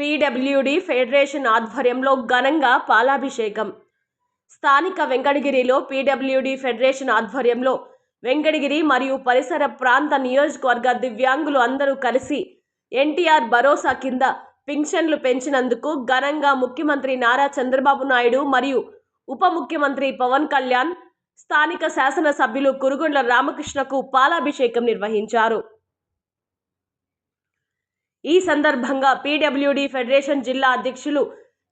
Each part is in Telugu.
పీడబ్ల్యూడి ఫెడరేషన్ ఆధ్వర్యంలో ఘనంగా పాలాభిషేకం. స్థానిక వెంకటగిరిలో పీడబ్ల్యూడి ఫెడరేషన్ ఆధ్వర్యంలో వెంకటగిరి మరియు పరిసర ప్రాంత నియోజకవర్గ దివ్యాంగులు అందరూ కలిసి ఎన్టీఆర్ భరోసా కింద పింఛన్లు పెంచినందుకు ఘనంగా ముఖ్యమంత్రి నారా చంద్రబాబు నాయుడు మరియు ఉప ముఖ్యమంత్రి పవన్ కళ్యాణ్ స్థానిక శాసనసభ్యులు కురుగుండ్ల రామకృష్ణకు పాలాభిషేకం నిర్వహించారు. ఈ సందర్భంగా పీడబ్ల్యూడీ ఫెడరేషన్ జిల్లా అధ్యక్షులు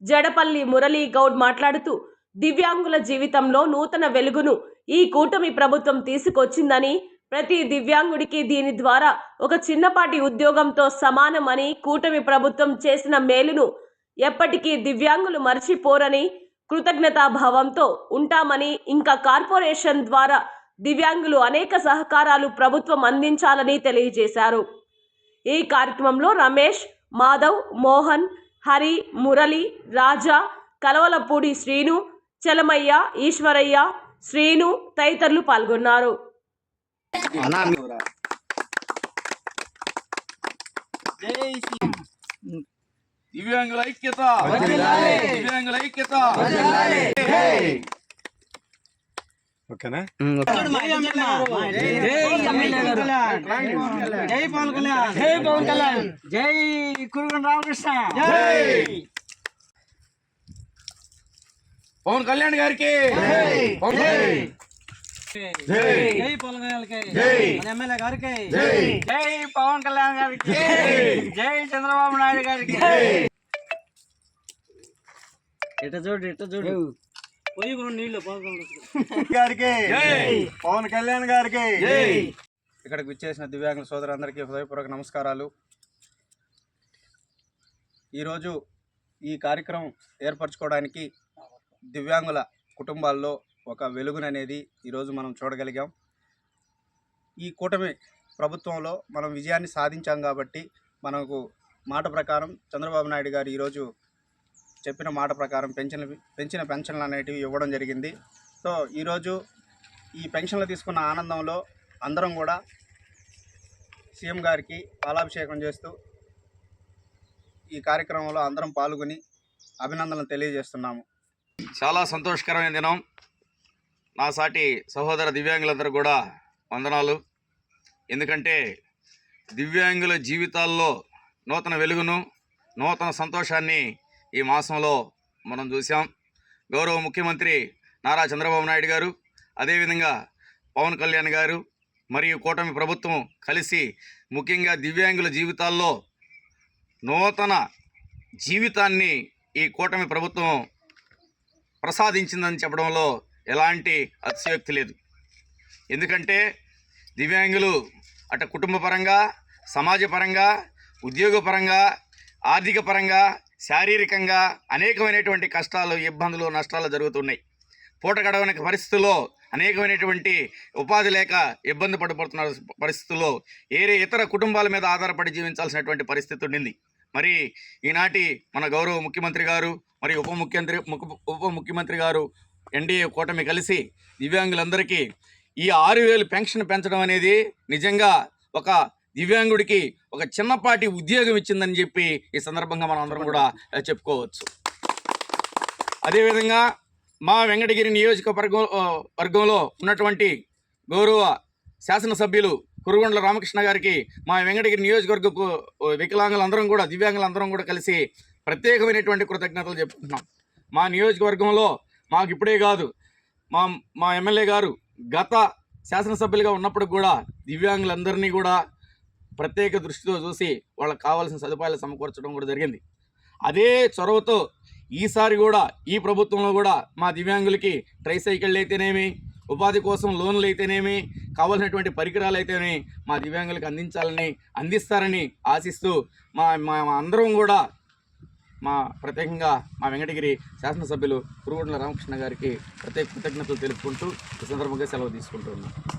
జడపల్లి మురళీ గౌడ్ మాట్లాడుతూ దివ్యాంగుల జీవితంలో నూతన వెలుగును ఈ కూటమి ప్రభుత్వం తీసుకొచ్చిందని ప్రతి దివ్యాంగుడికి దీని ద్వారా ఒక చిన్నపాటి ఉద్యోగంతో సమానమని కూటమి ప్రభుత్వం చేసిన మేలును ఎప్పటికీ దివ్యాంగులు మర్చిపోరని కృతజ్ఞతాభావంతో ఉంటామని ఇంకా కార్పొరేషన్ ద్వారా దివ్యాంగులు అనేక సహకారాలు ప్రభుత్వం అందించాలని తెలియజేశారు. ఈ కార్యక్రమంలో రమేష్ మాధవ్ మోహన్ హరి మురళి రాజా కలవలపూడి శ్రీను చలమయ్య ఈశ్వరయ్య శ్రీను తదితరులు పాల్గొన్నారు. దివ్యాంగుల ఐక్యత. దివ్యాంగుల ఐక్యత ఓకేనా. జై పవన్ కళ్యాణ్ జై పవన్ కళ్యాణ్ జై కురుగన్ రామకృష్ణ. పవన్ కళ్యాణ్ గారికి. పవన్- జై. పవన్ ఎమ్మెల్యే గారికి. జై. పవన్ కళ్యాణ్ గారికి. జై. చంద్రబాబు నాయుడు గారికి. ఎట చూడు ఎట చూడు. పోయి కూడా నీళ్ళు పవన్ కళ్యాణ్ గారికి. పవన్ కళ్యాణ్ గారికి. ఇక్కడికి విచ్చేసిన దివ్యాంగుల సోదరులందరికీ హృదయపూర్వక నమస్కారాలు. ఈరోజు ఈ కార్యక్రమం ఏర్పరచుకోవడానికి దివ్యాంగుల కుటుంబాల్లో ఒక వెలుగుననేది ఈరోజు మనం చూడగలిగాం. ఈ కూటమి ప్రభుత్వంలో మనం విజయాన్ని సాధించాం కాబట్టి మనకు మాట ప్రకారం చంద్రబాబు నాయుడు గారు ఈరోజు చెప్పిన మాట ప్రకారం పెన్షన్ పెంచిన పెన్షన్లు అనేటివి ఇవ్వడం జరిగింది. సో ఈరోజు ఈ పెన్షన్లు తీసుకున్న ఆనందంలో అందరం కూడా సీఎం గారికి పాలాభిషేకం చేస్తూ ఈ కార్యక్రమంలో అందరం పాల్గొని అభినందనలు తెలియజేస్తున్నాము. చాలా సంతోషకరమైన దినం. నా సాటి సహోదర దివ్యాంగులందరూ కూడా వందనాలు. ఎందుకంటే దివ్యాంగుల జీవితాల్లో నూతన వెలుగును నూతన సంతోషాన్ని ఈ మాసంలో మనం చూసాం గౌరవ ముఖ్యమంత్రి నారా చంద్రబాబు నాయుడు గారు అదేవిధంగా పవన్ కళ్యాణ్ గారు మరియు కూటమి ప్రభుత్వం కలిసి ముఖ్యంగా దివ్యాంగుల జీవితాల్లో నూతన జీవితాన్ని ఈ కూటమి ప్రభుత్వం ప్రసాదించిందని చెప్పడంలో ఎలాంటి అతిశయోక్తి లేదు. ఎందుకంటే దివ్యాంగులు అటు కుటుంబపరంగా సమాజపరంగా ఉద్యోగపరంగా ఆర్థిక పరంగా శారీరకంగా అనేకమైనటువంటి కష్టాలు ఇబ్బందులు నష్టాలు జరుగుతున్నాయి. పూట గడవని పరిస్థితుల్లో అనేకమైనటువంటి ఉపాధి లేక ఇబ్బంది పడిపోతున్న పరిస్థితుల్లో ఏరే ఇతర కుటుంబాల మీద ఆధారపడి జీవించాల్సినటువంటి పరిస్థితి ఉండింది. మరి ఈనాటి మన గౌరవ ముఖ్యమంత్రి గారు మరి ఉప ముఖ్యమంత్రి ఉప ముఖ్యమంత్రి గారు ఎన్డీఏ కూటమి కలిసి దివ్యాంగులందరికీ ఈ ఆరు వేలు పెన్షన్ పెంచడం అనేది నిజంగా ఒక దివ్యాంగుడికి ఒక చిన్నపాటి ఉద్యోగం ఇచ్చిందని చెప్పి ఈ సందర్భంగా మనం అందరం కూడా చెప్పుకోవచ్చు. అదేవిధంగా మా వెంకటగిరి నియోజకవర్గం వర్గంలో ఉన్నటువంటి గౌరవ శాసనసభ్యులు కురుగొండల రామకృష్ణ గారికి మా వెంకటగిరి నియోజకవర్గకు వికలాంగులందరం కూడా దివ్యాంగులందరం కూడా కలిసి ప్రత్యేకమైనటువంటి కృతజ్ఞతలు చెప్పుకుంటున్నాం. మా నియోజకవర్గంలో మాకు ఇప్పుడే కాదు మా మా ఎమ్మెల్యే గారు గత శాసనసభ్యులుగా ఉన్నప్పుడు కూడా దివ్యాంగులందరినీ కూడా ప్రత్యేక దృష్టితో చూసి వాళ్ళకి కావాల్సిన సదుపాయాలు సమకూర్చడం కూడా జరిగింది. అదే చొరవతో ఈసారి కూడా ఈ ప్రభుత్వంలో కూడా మా దివ్యాంగులకి ట్రైసైకిళ్ళు అయితేనేమి ఉపాధి కోసం లోన్లు అయితేనేమి కావాల్సినటువంటి పరికరాలు అయితేనేమి మా దివ్యాంగులకు అందించాలని అందిస్తారని ఆశిస్తూ మా మా అందరం కూడా మా ప్రత్యేకంగా మా వెంకటగిరి శాసనసభ్యులు కురుగొండల రామకృష్ణ గారికి ప్రత్యేక కృతజ్ఞతలు తెలుపుకుంటూ ఈ సందర్భంగా సెలవు తీసుకుంటున్నాం